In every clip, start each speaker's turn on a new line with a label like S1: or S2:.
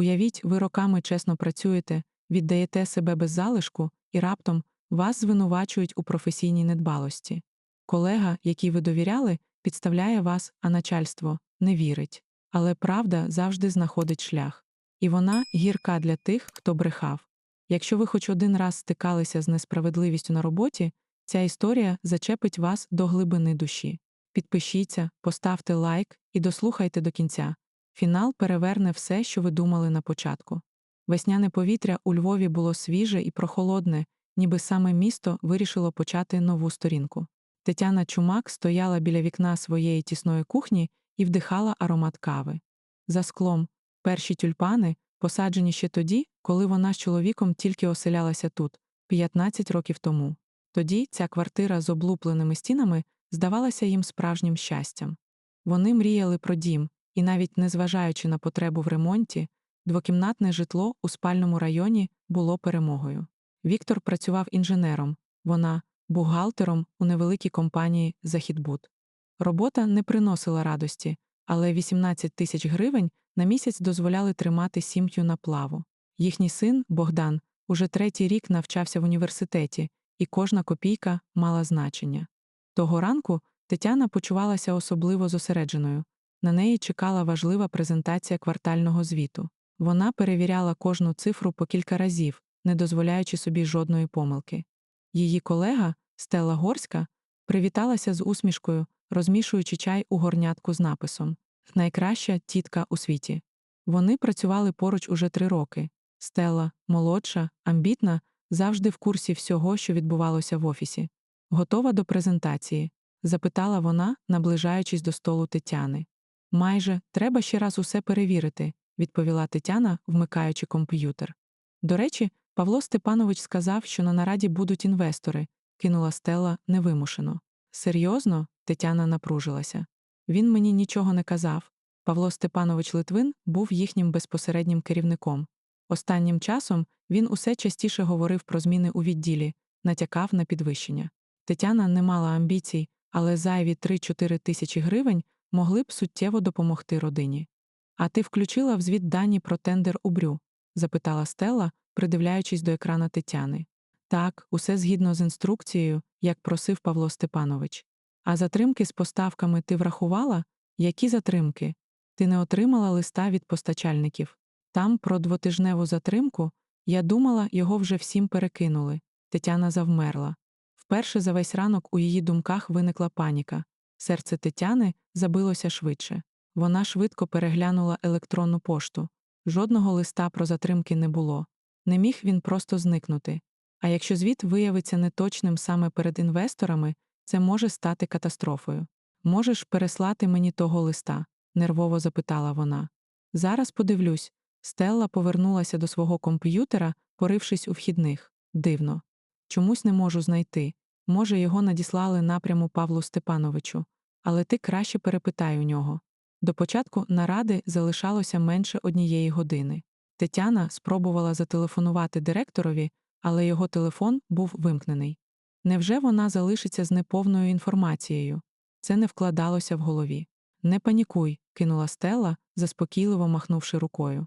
S1: Уявіть, ви роками чесно працюєте, віддаєте себе без залишку, і раптом вас звинувачують у професійній недбалості. Колега, який ви довіряли, підставляє вас, а начальство не вірить. Але правда завжди знаходить шлях. І вона гірка для тих, хто брехав. Якщо ви хоч один раз стикалися з несправедливістю на роботі, ця історія зачепить вас до глибини душі. Підпишіться, поставте лайк і дослухайте до кінця. Фінал переверне все, що ви думали на початку. Весняне повітря у Львові було свіже і прохолодне, ніби саме місто вирішило почати нову сторінку. Тетяна Чумак стояла біля вікна своєї тісної кухні і вдихала аромат кави. За склом, перші тюльпани, посаджені ще тоді, коли вона з чоловіком тільки оселялася тут, 15 років тому. Тоді ця квартира з облупленими стінами здавалася їм справжнім щастям. Вони мріяли про дім, і навіть незважаючи на потребу в ремонті, двокімнатне житло у спальному районі було перемогою. Віктор працював інженером, вона бухгалтером у невеликій компанії Західбуд. Робота не приносила радості, але 18 тисяч гривень на місяць дозволяли тримати сім'ю на плаву. Їхній син, Богдан, уже третій рік навчався в університеті, і кожна копійка мала значення. Того ранку Тетяна почувалася особливо зосередженою. На неї чекала важлива презентація квартального звіту. Вона перевіряла кожну цифру по кілька разів, не дозволяючи собі жодної помилки. Її колега, Стелла Горська, привіталася з усмішкою, розмішуючи чай у горнятку з написом Найкраща тітка у світі. Вони працювали поруч уже три роки. Стелла, молодша, амбітна, завжди в курсі всього, що відбувалося в офісі. Готова до презентації? запитала вона, наближаючись до столу Тетяни. Майже треба ще раз усе перевірити, відповіла Тетяна, вмикаючи комп'ютер. До речі, Павло Степанович сказав, що на нараді будуть інвестори, кинула Стелла невимушено. Серйозно, Тетяна напружилася. Він мені нічого не казав. Павло Степанович Литвин був їхнім безпосереднім керівником. Останнім часом він усе частіше говорив про зміни у відділі, натякав на підвищення. Тетяна не мала амбіцій, але зайві 3-4 тисячі гривень могли б суттєво допомогти родині. А ти включила в звіт дані про тендер у брю? запитала Стелла, придивляючись до екрана Тетяни. Так, усе згідно з інструкцією, як просив Павло Степанович. А затримки з поставками ти врахувала? Які затримки? Ти не отримала листа від постачальників. Там про двотижневу затримку я думала, його вже всім перекинули. Тетяна завмерла. Вперше за весь ранок у її думках виникла паніка. Серце Тетяни забилося швидше. Вона швидко переглянула електронну пошту. Жодного листа про затримки не було. Не міг він просто зникнути. А якщо звіт виявиться неточним саме перед інвесторами, це може стати катастрофою. Можеш переслати мені того листа? нервово запитала вона. Зараз подивлюсь. Стелла повернулася до свого комп'ютера, порившись у вхідних. Дивно. Чомусь не можу знайти. Може, його надіслали напряму Павлу Степановичу, але ти краще перепитай у нього. До початку наради залишалося менше однієї години. Тетяна спробувала зателефонувати директорові, але його телефон був вимкнений. Невже вона залишиться з неповною інформацією? Це не вкладалося в голові. Не панікуй, кинула Стелла, заспокійливо махнувши рукою.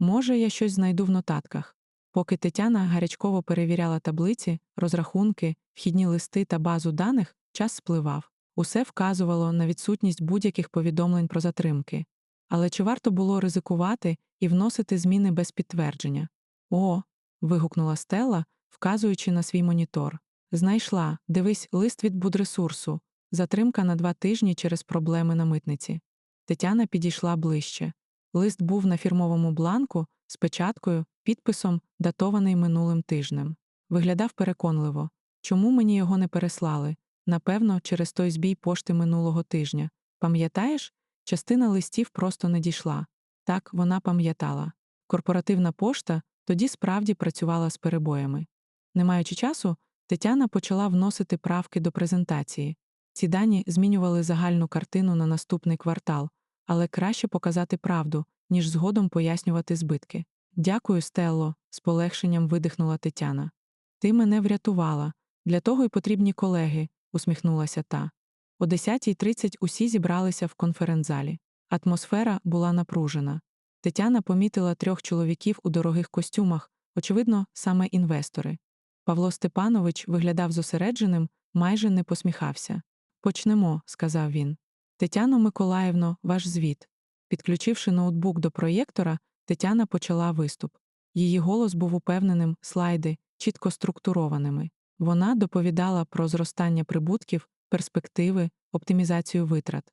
S1: Може, я щось знайду в нотатках. Поки Тетяна гарячково перевіряла таблиці, розрахунки, вхідні листи та базу даних, час спливав. Усе вказувало на відсутність будь-яких повідомлень про затримки. Але чи варто було ризикувати і вносити зміни без підтвердження? О. вигукнула Стелла, вказуючи на свій монітор. Знайшла, дивись, лист від будресурсу, затримка на два тижні через проблеми на митниці. Тетяна підійшла ближче. Лист був на фірмовому бланку з печаткою, підписом, датований минулим тижнем. Виглядав переконливо чому мені його не переслали? Напевно, через той збій пошти минулого тижня. Пам'ятаєш, частина листів просто не дійшла. Так, вона пам'ятала. Корпоративна пошта тоді справді працювала з перебоями. Не маючи часу, Тетяна почала вносити правки до презентації. Ці дані змінювали загальну картину на наступний квартал, але краще показати правду, ніж згодом пояснювати збитки. Дякую, Стелло, з полегшенням видихнула Тетяна. Ти мене врятувала. Для того й потрібні колеги, усміхнулася та. О 10.30 усі зібралися в конференцзалі. Атмосфера була напружена. Тетяна помітила трьох чоловіків у дорогих костюмах, очевидно, саме інвестори. Павло Степанович виглядав зосередженим, майже не посміхався. Почнемо, сказав він. Тетяно Миколаївно, ваш звіт. Підключивши ноутбук до проєктора, Тетяна почала виступ. Її голос був упевненим, слайди, чітко структурованими. Вона доповідала про зростання прибутків, перспективи, оптимізацію витрат.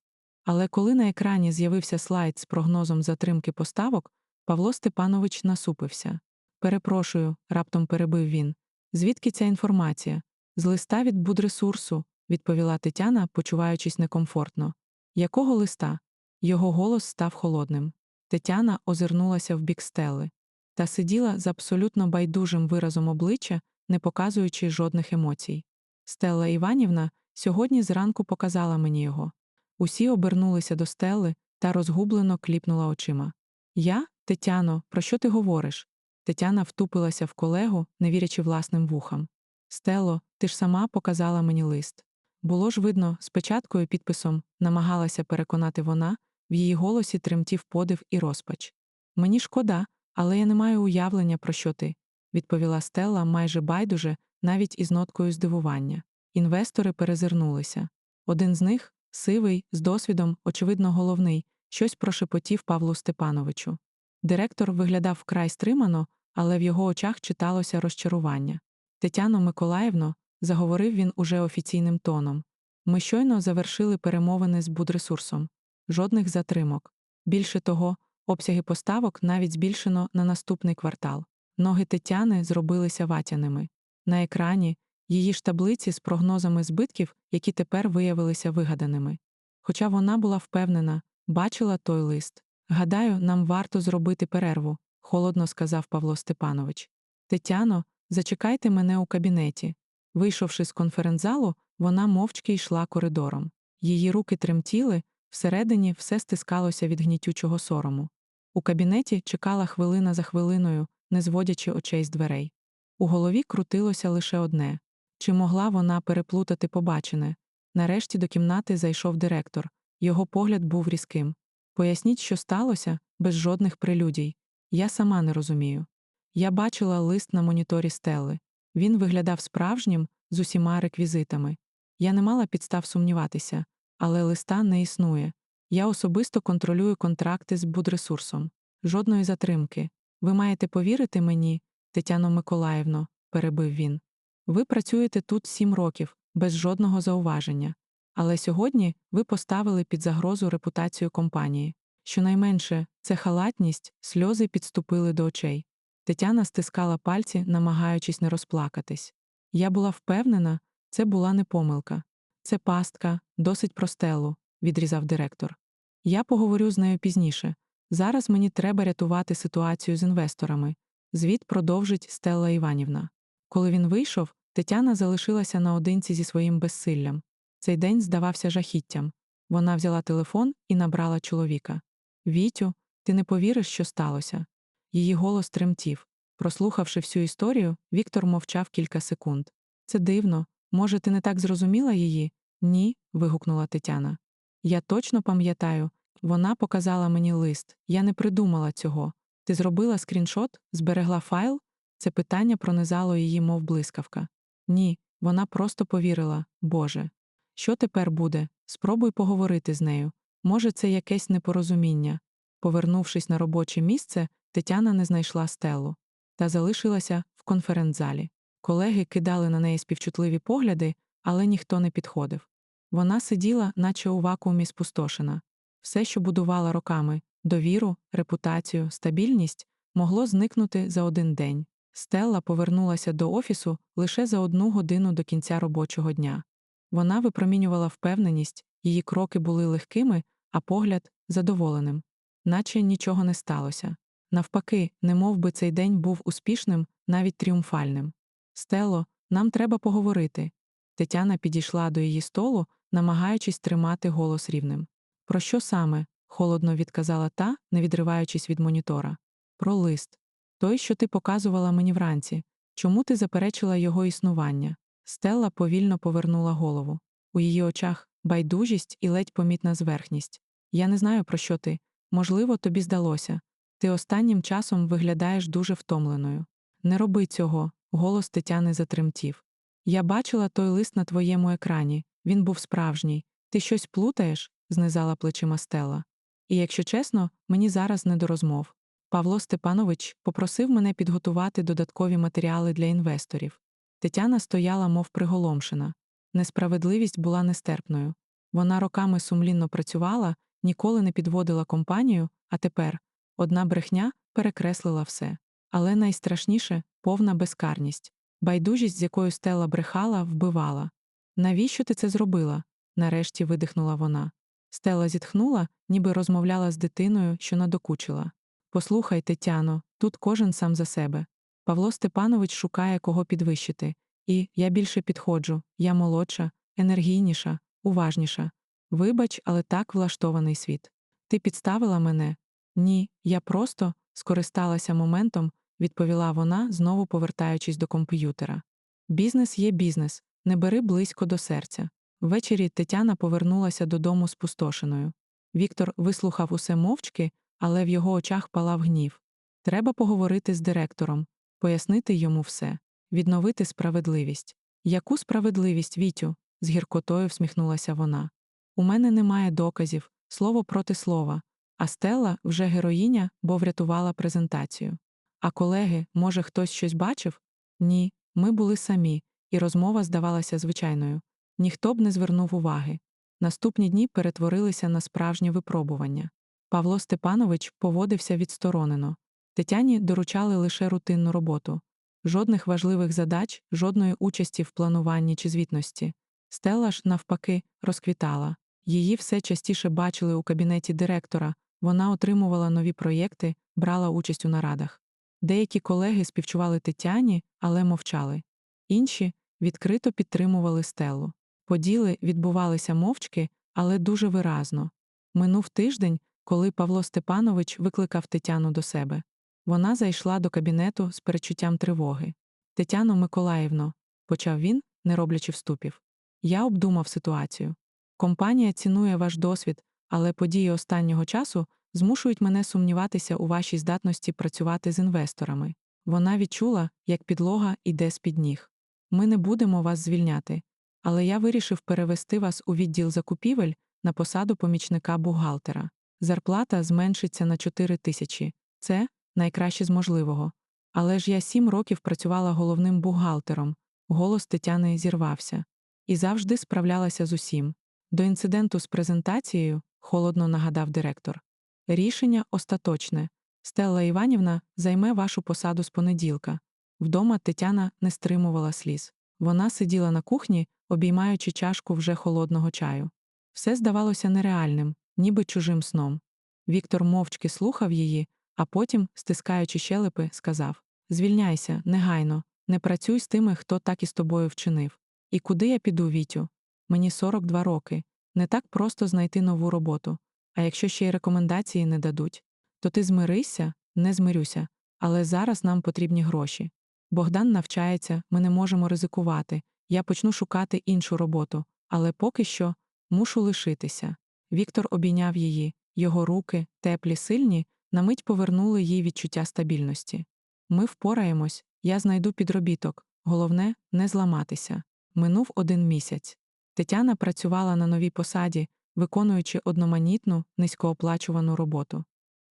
S1: Але коли на екрані з'явився слайд з прогнозом затримки поставок, Павло Степанович насупився. Перепрошую, раптом перебив він. Звідки ця інформація? З листа від будресурсу, відповіла Тетяна, почуваючись некомфортно. Якого листа? Його голос став холодним. Тетяна озирнулася в бік стели та сиділа з абсолютно байдужим виразом обличчя, не показуючи жодних емоцій. Стелла Іванівна сьогодні зранку показала мені його. Усі обернулися до стели та розгублено кліпнула очима. Я, Тетяно, про що ти говориш? Тетяна втупилася в колегу, не вірячи власним вухам. Стело, ти ж сама показала мені лист. Було ж видно, спочатку і підписом намагалася переконати вона, в її голосі тремтів подив і розпач. Мені шкода, але я не маю уявлення, про що ти, відповіла Стелла майже байдуже, навіть із ноткою здивування. Інвестори перезирнулися. Один з них, сивий, з досвідом, очевидно, головний, щось прошепотів Павлу Степановичу. Директор виглядав вкрай стримано, але в його очах читалося розчарування. Тетяно Миколаївно, заговорив він уже офіційним тоном. Ми щойно завершили перемовини з будресурсом. Жодних затримок. Більше того, обсяги поставок навіть збільшено на наступний квартал. Ноги Тетяни зробилися ватяними. На екрані її ж таблиці з прогнозами збитків, які тепер виявилися вигаданими. Хоча вона була впевнена, бачила той лист. Гадаю, нам варто зробити перерву, холодно сказав Павло Степанович. Тетяно, зачекайте мене у кабінеті. Вийшовши з конферензалу, вона мовчки йшла коридором. Її руки тремтіли, всередині все стискалося від гнітючого сорому. У кабінеті чекала хвилина за хвилиною, не зводячи очей з дверей. У голові крутилося лише одне чи могла вона переплутати побачене. Нарешті до кімнати зайшов директор. Його погляд був різким. Поясніть, що сталося, без жодних прелюдій. Я сама не розумію. Я бачила лист на моніторі стели. Він виглядав справжнім, з усіма реквізитами. Я не мала підстав сумніватися, але листа не існує. Я особисто контролюю контракти з будресурсом. Жодної затримки. Ви маєте повірити мені, Тетяно Миколаївно, перебив він. Ви працюєте тут сім років, без жодного зауваження. Але сьогодні ви поставили під загрозу репутацію компанії. Щонайменше, це халатність, сльози підступили до очей. Тетяна стискала пальці, намагаючись не розплакатись. Я була впевнена, це була не помилка. Це пастка, досить простелу, відрізав директор. Я поговорю з нею пізніше. Зараз мені треба рятувати ситуацію з інвесторами. Звіт продовжить Стелла Іванівна. Коли він вийшов, Тетяна залишилася наодинці зі своїм безсиллям. Цей день здавався жахіттям. Вона взяла телефон і набрала чоловіка. Вітю, ти не повіриш, що сталося. Її голос тремтів. Прослухавши всю історію, Віктор мовчав кілька секунд. Це дивно. Може, ти не так зрозуміла її? Ні. вигукнула Тетяна. Я точно пам'ятаю. Вона показала мені лист. Я не придумала цього. Ти зробила скріншот, зберегла файл? Це питання пронизало її, мов блискавка. Ні, вона просто повірила, Боже. Що тепер буде? Спробуй поговорити з нею. Може, це якесь непорозуміння. Повернувшись на робоче місце, Тетяна не знайшла стелу та залишилася в конференц-залі. Колеги кидали на неї співчутливі погляди, але ніхто не підходив. Вона сиділа, наче у вакуумі спустошена. Все, що будувала роками довіру, репутацію, стабільність, могло зникнути за один день. Стелла повернулася до офісу лише за одну годину до кінця робочого дня. Вона випромінювала впевненість, її кроки були легкими, а погляд задоволеним, наче нічого не сталося. Навпаки, немов би цей день був успішним, навіть тріумфальним. Стело, нам треба поговорити. Тетяна підійшла до її столу, намагаючись тримати голос рівним. Про що саме? холодно відказала та, не відриваючись від монітора. Про лист. Той, що ти показувала мені вранці. Чому ти заперечила його існування? Стелла повільно повернула голову. У її очах байдужість і ледь помітна зверхність. Я не знаю, про що ти. Можливо, тобі здалося. Ти останнім часом виглядаєш дуже втомленою. Не роби цього, голос Тетяни затремтів. Я бачила той лист на твоєму екрані. Він був справжній. Ти щось плутаєш? знизала плечима Стелла. І якщо чесно, мені зараз не до розмов. Павло Степанович попросив мене підготувати додаткові матеріали для інвесторів. Тетяна стояла, мов приголомшена. Несправедливість була нестерпною. Вона роками сумлінно працювала, ніколи не підводила компанію, а тепер одна брехня перекреслила все. Але найстрашніше повна безкарність. Байдужість, з якою Стелла брехала, вбивала. Навіщо ти це зробила? нарешті видихнула вона. Стелла зітхнула, ніби розмовляла з дитиною, що надокучила. Послухай, Тетяно, тут кожен сам за себе. Павло Степанович шукає кого підвищити. І я більше підходжу, я молодша, енергійніша, уважніша. Вибач, але так влаштований світ. Ти підставила мене? Ні, я просто скористалася моментом, відповіла вона, знову повертаючись до комп'ютера. Бізнес є бізнес, не бери близько до серця. Ввечері Тетяна повернулася додому спустошеною. Віктор вислухав усе мовчки, але в його очах палав гнів. Треба поговорити з директором, пояснити йому все, відновити справедливість. Яку справедливість, Вітю? з гіркотою всміхнулася вона. У мене немає доказів, слово проти слова, а Стелла вже героїня, бо врятувала презентацію. А колеги, може, хтось щось бачив? Ні, ми були самі, і розмова здавалася звичайною. Ніхто б не звернув уваги. Наступні дні перетворилися на справжнє випробування. Павло Степанович поводився відсторонено. Тетяні доручали лише рутинну роботу. Жодних важливих задач, жодної участі в плануванні чи звітності. Стелла ж, навпаки, розквітала. Її все частіше бачили у кабінеті директора, вона отримувала нові проєкти, брала участь у нарадах. Деякі колеги співчували Тетяні, але мовчали. Інші відкрито підтримували стелу. Поділи відбувалися мовчки, але дуже виразно. Минув тиждень, коли Павло Степанович викликав Тетяну до себе. Вона зайшла до кабінету з перечуттям тривоги. Тетяно Миколаївно, почав він, не роблячи вступів. Я обдумав ситуацію. Компанія цінує ваш досвід, але події останнього часу змушують мене сумніватися у вашій здатності працювати з інвесторами. Вона відчула, як підлога йде з під ніг. Ми не будемо вас звільняти, але я вирішив перевести вас у відділ закупівель на посаду помічника бухгалтера. Зарплата зменшиться на 4 тисячі. Це найкраще з можливого. Але ж я сім років працювала головним бухгалтером, голос Тетяни зірвався. І завжди справлялася з усім. До інциденту з презентацією, холодно нагадав директор. Рішення остаточне. Стелла Іванівна займе вашу посаду з понеділка. Вдома Тетяна не стримувала сліз. Вона сиділа на кухні, обіймаючи чашку вже холодного чаю. Все здавалося нереальним, ніби чужим сном. Віктор мовчки слухав її, а потім, стискаючи щелепи, сказав Звільняйся, негайно, не працюй з тими, хто так із тобою вчинив. І куди я піду, Вітю? Мені 42 роки. Не так просто знайти нову роботу. А якщо ще й рекомендації не дадуть, то ти змирися, не змирюся, але зараз нам потрібні гроші. Богдан навчається, ми не можемо ризикувати. Я почну шукати іншу роботу, але поки що мушу лишитися. Віктор обійняв її, його руки, теплі, сильні, на мить повернули їй відчуття стабільності. Ми впораємось, я знайду підробіток, головне не зламатися. Минув один місяць. Тетяна працювала на новій посаді, виконуючи одноманітну, низькооплачувану роботу.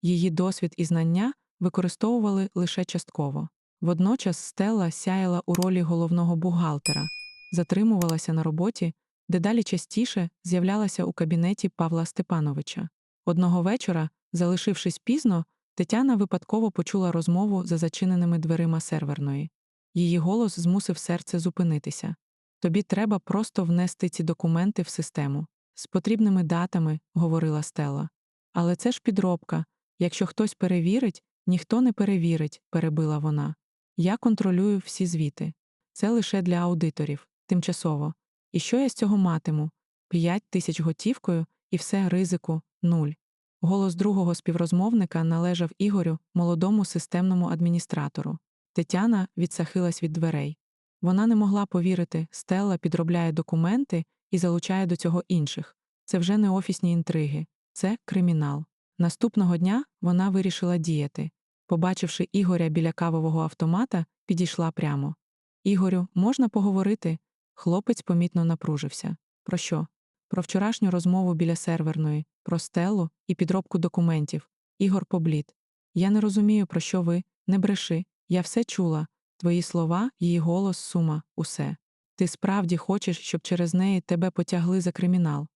S1: Її досвід і знання використовували лише частково. Водночас Стелла сяяла у ролі головного бухгалтера, затримувалася на роботі, дедалі частіше з'являлася у кабінеті Павла Степановича. Одного вечора, залишившись пізно, Тетяна випадково почула розмову за зачиненими дверима серверної. Її голос змусив серце зупинитися. Тобі треба просто внести ці документи в систему. З потрібними датами, говорила Стелла. Але це ж підробка. Якщо хтось перевірить, ніхто не перевірить, перебила вона. Я контролюю всі звіти. Це лише для аудиторів, тимчасово. І що я з цього матиму? П'ять тисяч готівкою і все ризику нуль. Голос другого співрозмовника належав Ігорю, молодому системному адміністратору. Тетяна відсахилась від дверей. Вона не могла повірити, Стелла підробляє документи і залучає до цього інших. Це вже не офісні інтриги, це кримінал. Наступного дня вона вирішила діяти. Побачивши Ігоря біля кавового автомата, підійшла прямо. Ігорю, можна поговорити? Хлопець помітно напружився. Про що? Про вчорашню розмову біля серверної, про стелу і підробку документів. Ігор поблід. Я не розумію, про що ви, не бреши. Я все чула. Твої слова, її голос, сума, усе. Ти справді хочеш, щоб через неї тебе потягли за кримінал.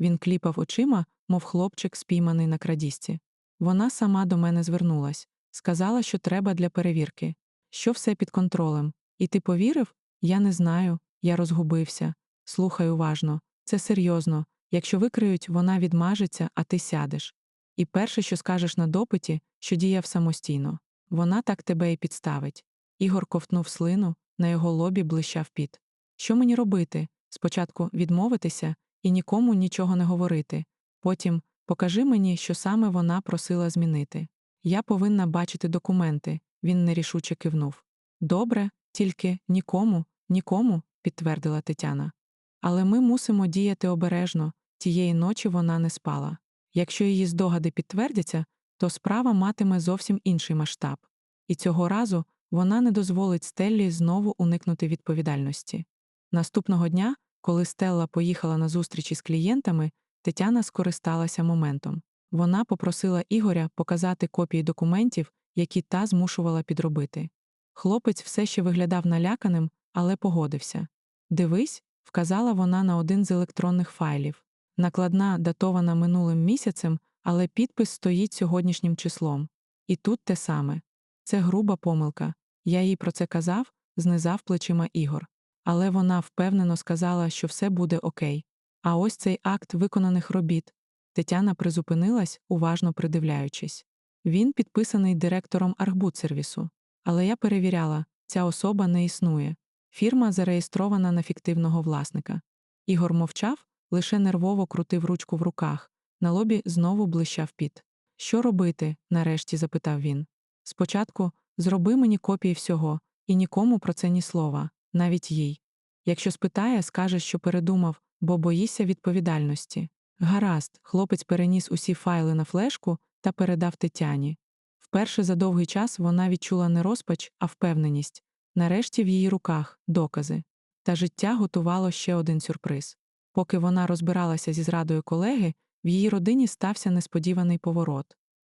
S1: Він кліпав очима, мов хлопчик, спійманий на крадісці. Вона сама до мене звернулась, сказала, що треба для перевірки, що все під контролем. І ти повірив? Я не знаю, я розгубився. Слухай уважно, це серйозно. Якщо викриють, вона відмажеться, а ти сядеш. І перше, що скажеш на допиті, що діяв самостійно. Вона так тебе і підставить. Ігор ковтнув слину, на його лобі блищав піт. Що мені робити? Спочатку відмовитися і нікому нічого не говорити. Потім покажи мені, що саме вона просила змінити. Я повинна бачити документи, він нерішуче кивнув. Добре, тільки нікому, нікому, підтвердила Тетяна. Але ми мусимо діяти обережно, тієї ночі вона не спала. Якщо її здогади підтвердяться, то справа матиме зовсім інший масштаб. І цього разу вона не дозволить Стеллі знову уникнути відповідальності. Наступного дня, коли Стелла поїхала на зустрічі з клієнтами, Тетяна скористалася моментом. Вона попросила Ігоря показати копії документів, які та змушувала підробити. Хлопець все ще виглядав наляканим, але погодився. Дивись, вказала вона на один з електронних файлів. Накладна датована минулим місяцем, але підпис стоїть сьогоднішнім числом. І тут те саме. Це груба помилка. Я їй про це казав, знизав плечима Ігор. Але вона впевнено сказала, що все буде окей. А ось цей акт виконаних робіт. Тетяна призупинилась, уважно придивляючись. Він підписаний директором Архбудсервісу. Але я перевіряла, ця особа не існує. Фірма зареєстрована на фіктивного власника. Ігор мовчав, лише нервово крутив ручку в руках. На лобі знову блищав піт. Що робити? нарешті запитав він. Спочатку зроби мені копії всього, і нікому про це ні слова, навіть їй. Якщо спитає, скаже, що передумав, бо боїся відповідальності. Гаразд, хлопець переніс усі файли на флешку та передав Тетяні. Вперше за довгий час вона відчула не розпач, а впевненість. Нарешті в її руках докази. Та життя готувало ще один сюрприз. Поки вона розбиралася зі зрадою колеги, в її родині стався несподіваний поворот.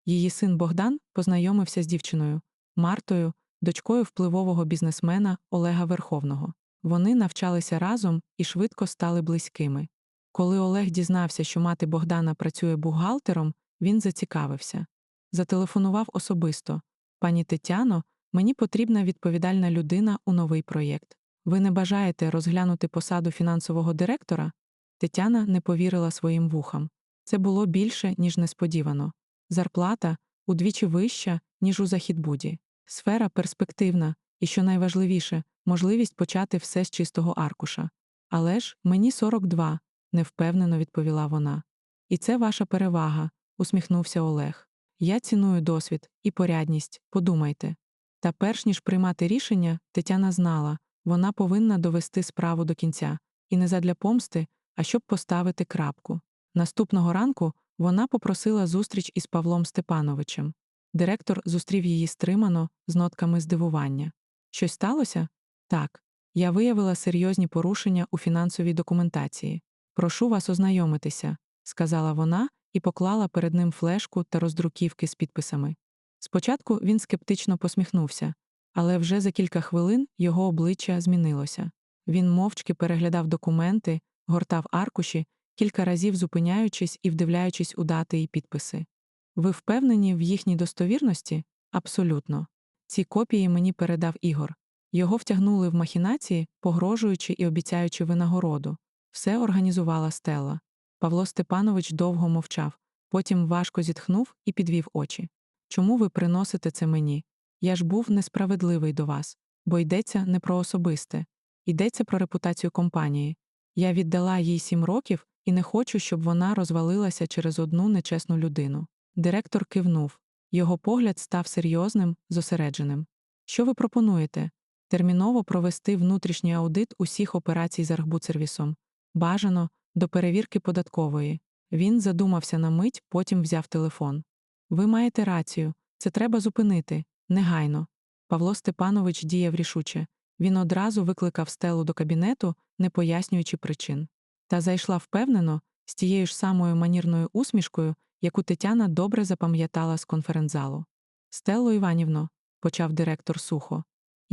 S1: Її син Богдан познайомився з дівчиною Мартою, дочкою впливового бізнесмена Олега Верховного. Вони навчалися разом і швидко стали близькими. Коли Олег дізнався, що мати Богдана працює бухгалтером, він зацікавився. Зателефонував особисто Пані Тетяно, мені потрібна відповідальна людина у новий проєкт. Ви не бажаєте розглянути посаду фінансового директора? Тетяна не повірила своїм вухам. Це було більше, ніж несподівано. Зарплата удвічі вища, ніж у Західбуді. Сфера перспективна, і, що найважливіше, можливість почати все з чистого аркуша. Але ж мені 42, невпевнено відповіла вона. І це ваша перевага, усміхнувся Олег. Я ціную досвід і порядність, подумайте. Та перш ніж приймати рішення, Тетяна знала, вона повинна довести справу до кінця, і не задля помсти, а щоб поставити крапку. Наступного ранку вона попросила зустріч із Павлом Степановичем. Директор зустрів її стримано, з нотками здивування. Щось сталося? Так. Я виявила серйозні порушення у фінансовій документації. Прошу вас ознайомитися, сказала вона і поклала перед ним флешку та роздруківки з підписами. Спочатку він скептично посміхнувся, але вже за кілька хвилин його обличчя змінилося. Він мовчки переглядав документи, гортав аркуші, кілька разів зупиняючись і вдивляючись у дати і підписи. Ви впевнені в їхній достовірності? Абсолютно. Ці копії мені передав Ігор. Його втягнули в махінації, погрожуючи і обіцяючи винагороду. Все організувала Стелла. Павло Степанович довго мовчав, потім важко зітхнув і підвів очі. Чому ви приносите це мені? Я ж був несправедливий до вас, бо йдеться не про особисте, йдеться про репутацію компанії. Я віддала їй сім років і не хочу, щоб вона розвалилася через одну нечесну людину. Директор кивнув. Його погляд став серйозним, зосередженим. Що ви пропонуєте? Терміново провести внутрішній аудит усіх операцій з архбудсервісом. Бажано, до перевірки податкової. Він задумався на мить, потім взяв телефон. Ви маєте рацію, це треба зупинити, негайно. Павло Степанович діяв рішуче. Він одразу викликав стелу до кабінету, не пояснюючи причин. Та зайшла впевнено, з тією ж самою манірною усмішкою, яку Тетяна добре запам'ятала з конференцзалу. Стелло Іванівно, почав директор сухо,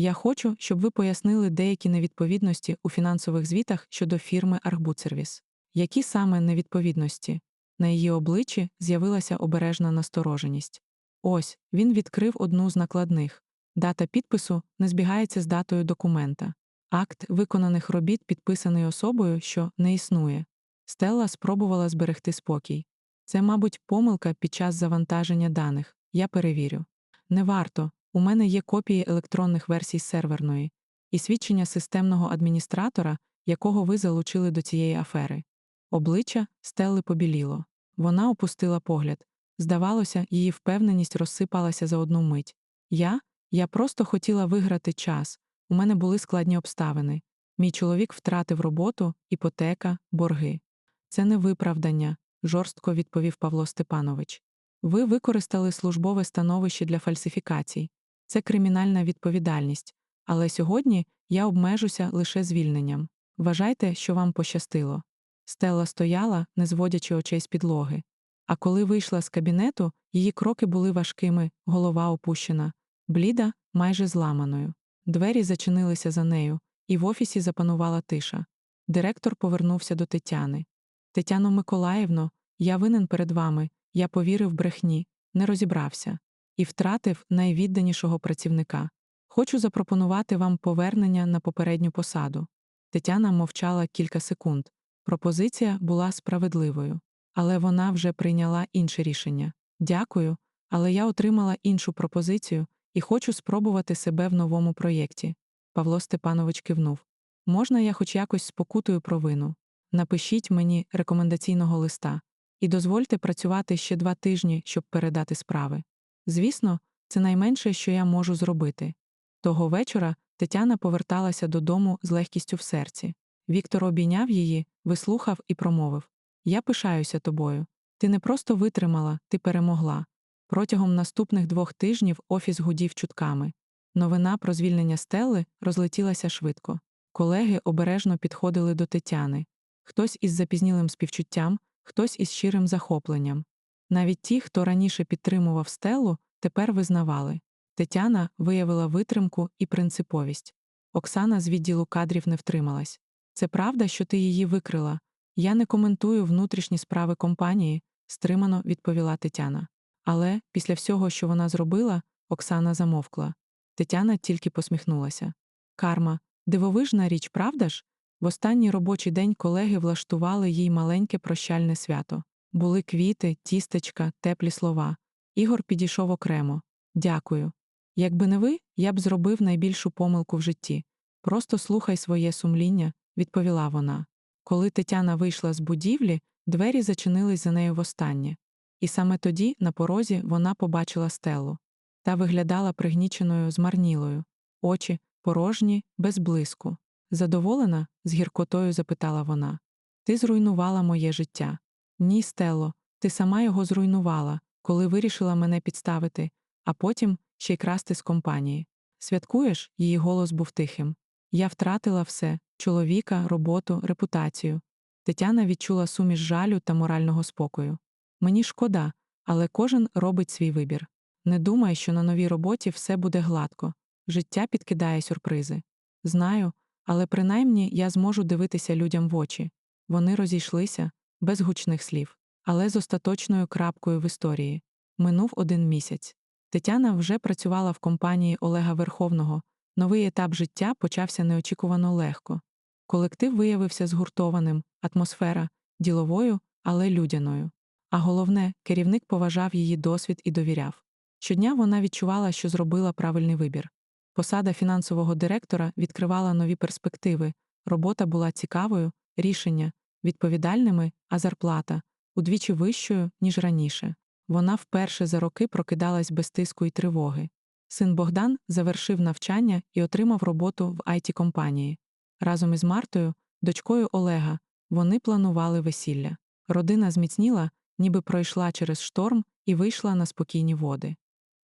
S1: я хочу, щоб ви пояснили деякі невідповідності у фінансових звітах щодо фірми Архбудсервіс. Які саме невідповідності? На її обличчі з'явилася обережна настороженість. Ось він відкрив одну з накладних. Дата підпису не збігається з датою документа. Акт виконаних робіт підписаний особою, що не існує. Стелла спробувала зберегти спокій. Це, мабуть, помилка під час завантаження даних. Я перевірю. Не варто. У мене є копії електронних версій серверної і свідчення системного адміністратора, якого ви залучили до цієї афери. Обличчя Стелли побіліло. Вона опустила погляд. Здавалося, її впевненість розсипалася за одну мить. Я? Я просто хотіла виграти час. У мене були складні обставини. Мій чоловік втратив роботу, іпотека, борги. Це не виправдання, жорстко відповів Павло Степанович. Ви використали службове становище для фальсифікацій. Це кримінальна відповідальність. Але сьогодні я обмежуся лише звільненням. Вважайте, що вам пощастило. Стелла стояла, не зводячи очей з підлоги. А коли вийшла з кабінету, її кроки були важкими, голова опущена, бліда, майже зламаною. Двері зачинилися за нею, і в офісі запанувала тиша. Директор повернувся до Тетяни. Тетяно Миколаївно, я винен перед вами, я повірив брехні, не розібрався і втратив найвідданішого працівника. Хочу запропонувати вам повернення на попередню посаду. Тетяна мовчала кілька секунд. Пропозиція була справедливою, але вона вже прийняла інше рішення. Дякую, але я отримала іншу пропозицію і хочу спробувати себе в новому проєкті. Павло Степанович кивнув. Можна я хоч якось спокутую провину? Напишіть мені рекомендаційного листа і дозвольте працювати ще два тижні, щоб передати справи. Звісно, це найменше, що я можу зробити. Того вечора Тетяна поверталася додому з легкістю в серці. Віктор обійняв її, вислухав і промовив Я пишаюся тобою. Ти не просто витримала, ти перемогла. Протягом наступних двох тижнів офіс гудів чутками. Новина про звільнення Стелли розлетілася швидко. Колеги обережно підходили до Тетяни. Хтось із запізнілим співчуттям, хтось із щирим захопленням. Навіть ті, хто раніше підтримував стелу, тепер визнавали. Тетяна виявила витримку і принциповість. Оксана з відділу кадрів не втрималась. Це правда, що ти її викрила. Я не коментую внутрішні справи компанії, стримано відповіла Тетяна. Але після всього, що вона зробила, Оксана замовкла. Тетяна тільки посміхнулася. Карма, дивовижна річ, правда ж? В останній робочий день колеги влаштували їй маленьке прощальне свято. Були квіти, тістечка, теплі слова. Ігор підійшов окремо. Дякую. Якби не ви, я б зробив найбільшу помилку в житті. Просто слухай своє сумління, відповіла вона. Коли Тетяна вийшла з будівлі, двері зачинились за нею востаннє. І саме тоді, на порозі, вона побачила стелу. Та виглядала пригніченою, змарнілою, очі порожні, без блиску. Задоволена? з гіркотою запитала вона. Ти зруйнувала моє життя. Ні, Стело, ти сама його зруйнувала, коли вирішила мене підставити, а потім ще й красти з компанії. Святкуєш? Її голос був тихим. Я втратила все чоловіка, роботу, репутацію. Тетяна відчула суміш жалю та морального спокою. Мені шкода, але кожен робить свій вибір. Не думай, що на новій роботі все буде гладко. Життя підкидає сюрпризи. Знаю, але принаймні я зможу дивитися людям в очі. Вони розійшлися без гучних слів, але з остаточною крапкою в історії. Минув один місяць. Тетяна вже працювала в компанії Олега Верховного. Новий етап життя почався неочікувано легко. Колектив виявився згуртованим, атмосфера діловою, але людяною. А головне, керівник поважав її досвід і довіряв. Щодня вона відчувала, що зробила правильний вибір. Посада фінансового директора відкривала нові перспективи, робота була цікавою, рішення відповідальними, а зарплата удвічі вищою, ніж раніше. Вона вперше за роки прокидалась без тиску й тривоги. Син Богдан завершив навчання і отримав роботу в it компанії. Разом із Мартою, дочкою Олега, вони планували весілля. Родина зміцніла, ніби пройшла через шторм і вийшла на спокійні води.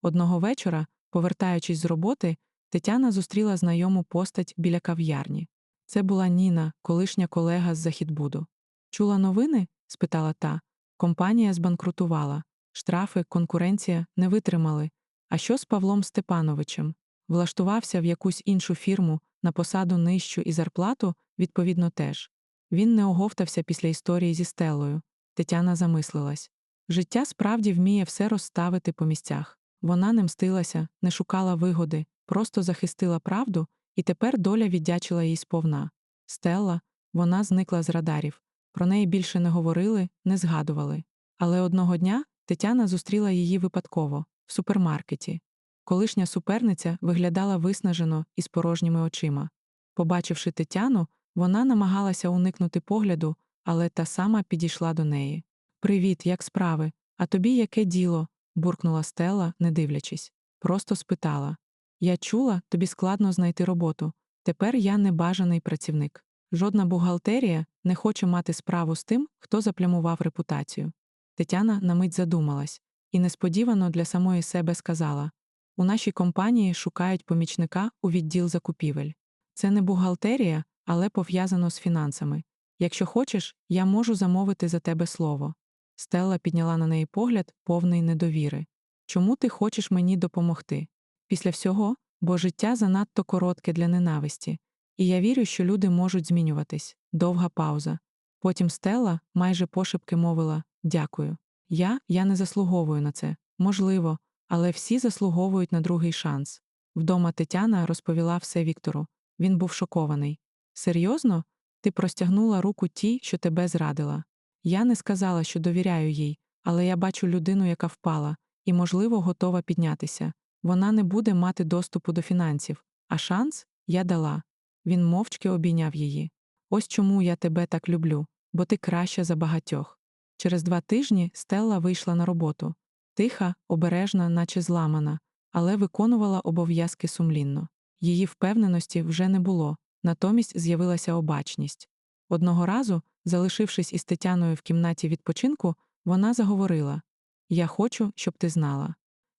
S1: Одного вечора, повертаючись з роботи, Тетяна зустріла знайому постать біля кав'ярні. Це була Ніна, колишня колега з Західбуду. Чула новини? спитала та. Компанія збанкрутувала. Штрафи, конкуренція не витримали. А що з Павлом Степановичем? Влаштувався в якусь іншу фірму на посаду нижчу і зарплату, відповідно, теж. Він не оговтався після історії зі Стеллою. Тетяна замислилась. Життя справді вміє все розставити по місцях. Вона не мстилася, не шукала вигоди, просто захистила правду, і тепер доля віддячила їй сповна. Стелла, вона зникла з радарів. Про неї більше не говорили, не згадували. Але одного дня Тетяна зустріла її випадково в супермаркеті. Колишня суперниця виглядала виснажено і з порожніми очима. Побачивши Тетяну, вона намагалася уникнути погляду, але та сама підійшла до неї. Привіт, як справи? А тобі яке діло? буркнула Стелла, не дивлячись. Просто спитала. Я чула, тобі складно знайти роботу. Тепер я небажаний працівник. Жодна бухгалтерія не хоче мати справу з тим, хто заплямував репутацію. Тетяна на мить задумалась і несподівано для самої себе сказала у нашій компанії шукають помічника у відділ закупівель. Це не бухгалтерія, але пов'язано з фінансами. Якщо хочеш, я можу замовити за тебе слово. Стелла підняла на неї погляд, повний недовіри. Чому ти хочеш мені допомогти? Після всього, бо життя занадто коротке для ненависті, і я вірю, що люди можуть змінюватись. Довга пауза. Потім Стелла майже пошепки мовила Дякую. Я, я не заслуговую на це. Можливо, але всі заслуговують на другий шанс. Вдома Тетяна розповіла все Віктору. Він був шокований. Серйозно? Ти простягнула руку тій, що тебе зрадила. Я не сказала, що довіряю їй, але я бачу людину, яка впала, і, можливо, готова піднятися. Вона не буде мати доступу до фінансів, а шанс я дала. Він мовчки обійняв її. Ось чому я тебе так люблю, бо ти краща за багатьох. Через два тижні Стелла вийшла на роботу. Тиха, обережна, наче зламана, але виконувала обов'язки сумлінно. Її впевненості вже не було, натомість з'явилася обачність. Одного разу, залишившись із Тетяною в кімнаті відпочинку, вона заговорила Я хочу, щоб ти знала.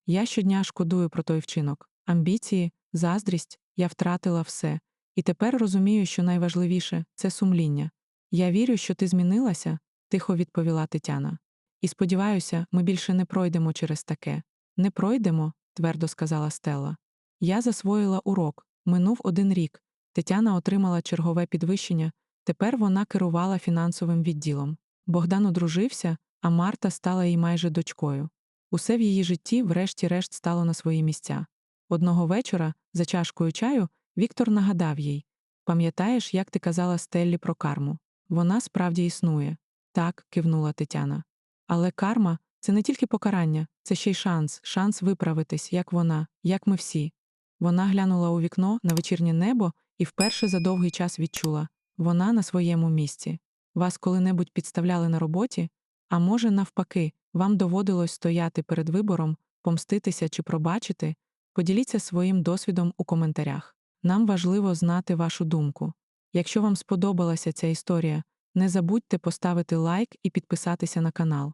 S1: Я щодня шкодую про той вчинок, амбіції, заздрість, я втратила все, і тепер розумію, що найважливіше це сумління. Я вірю, що ти змінилася, тихо відповіла Тетяна. І сподіваюся, ми більше не пройдемо через таке. Не пройдемо, твердо сказала Стелла. Я засвоїла урок, минув один рік. Тетяна отримала чергове підвищення, тепер вона керувала фінансовим відділом. Богдан одружився, а Марта стала їй майже дочкою. Усе в її житті, врешті-решт, стало на свої місця. Одного вечора, за чашкою чаю, Віктор нагадав їй Пам'ятаєш, як ти казала Стеллі про карму? Вона справді існує. Так, кивнула Тетяна. Але карма це не тільки покарання, це ще й шанс, шанс виправитись, як вона, як ми всі. Вона глянула у вікно на вечірнє небо і вперше за довгий час відчула вона на своєму місці. Вас коли-небудь підставляли на роботі, а може, навпаки, вам доводилось стояти перед вибором, помститися чи пробачити. Поділіться своїм досвідом у коментарях. Нам важливо знати вашу думку. Якщо вам сподобалася ця історія, не забудьте поставити лайк і підписатися на канал.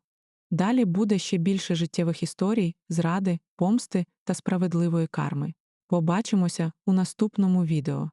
S1: Далі буде ще більше життєвих історій, зради, помсти та справедливої карми. Побачимося у наступному відео.